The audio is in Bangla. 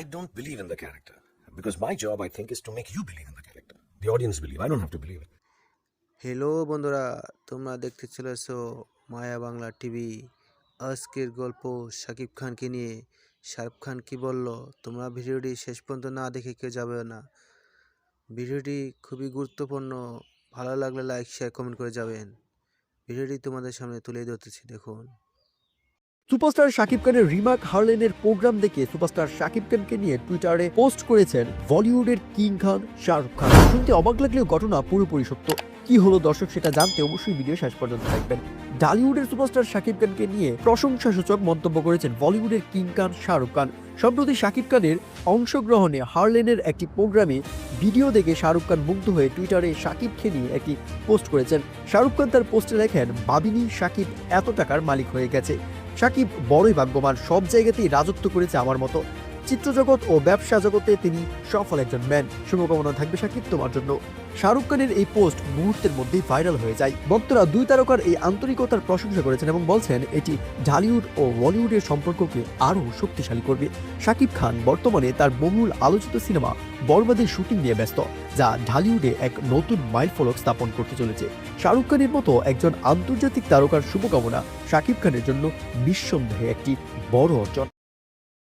I don't believe in the character. Because my job, I think, is to make you believe in the character. The audience believe. I don't have to believe it. Hello বন্ধুরা। তোমরা দেখতে চলেছো মায়া বাংলা টিভি। আজকের গল্প শাকিব খানকে নিয়ে। শাহরুখ খান কি বলল? তোমরা ভিডিওটি শেষ পর্যন্ত না দেখে কেউ যাবে না। ভিডিওটি খুবই গুরুত্বপূর্ণ। ভালো লাগলে লাইক শেয়ার কমেন্ট করে যাবেন। ভিডিওটি তোমাদের সামনে তুলে ধরতেছি দেখুন। সুপারস্টার শাকিব খানের রিমার্ক হার্লেনের প্রোগ্রাম দেখে সুপারস্টার শাকিব খানকে নিয়ে টুইটারে পোস্ট করেছেন বলিউডের কিং খান, শাহরুখ খান। শুনতে অবাক লাগলেও ঘটনা পুরোপুরি সত্য। কি হলো দর্শক, সেটা জানতে অবশ্যই ভিডিও শেষ পর্যন্ত থাকবেন ডালিউডের সুপারস্টার শাকিব খানকে নিয়ে প্রশংসাসূচক মন্তব্য করেছেন বলিউডের কিং খান, শাহরুখ খান। সম্প্রতি শাকিব খানের অংশগ্রহণে হার্লেনের একটি প্রোগ্রামে ভিডিও দেখে শাহরুখ খান মুগ্ধ হয়ে টুইটারে শাকিবকে নিয়ে একটি পোস্ট করেছেন। শাহরুখ খান তার পোস্টে লেখেন, বাবিনী, শাকিব এত টাকার মালিক হয়ে গেছে। সাকিব বড়ই ভাগ্যবান সব জায়গাতেই রাজত্ব করেছে আমার মতো। চিত্রজগৎ ও ব্যবসা জগতে তিনি সফল একজন ম্যান। শুভকামনা থাকবে সাকিব তোমার জন্য। শাহরুখ খানের এই পোস্ট মুহূর্তের মধ্যেই ভাইরাল হয়ে যায়। ভক্তরা দুই তারকার এই আন্তরিকতার প্রশংসা করেছেন এবং বলছেন, এটি ঢালিউড ও বলিউডের সম্পর্ককে আরও শক্তিশালী করবে। শাকিব খান বর্তমানে তার বহুল আলোচিত সিনেমা বরবাদের শুটিং নিয়ে ব্যস্ত, যা ঢালিউডে এক নতুন মাইলফলক স্থাপন করতে চলেছে। শাহরুখ খানের মতো একজন আন্তর্জাতিক তারকার শুভকামনা শাকিব খানের জন্য নিঃসন্দেহে একটি বড় অর্জন।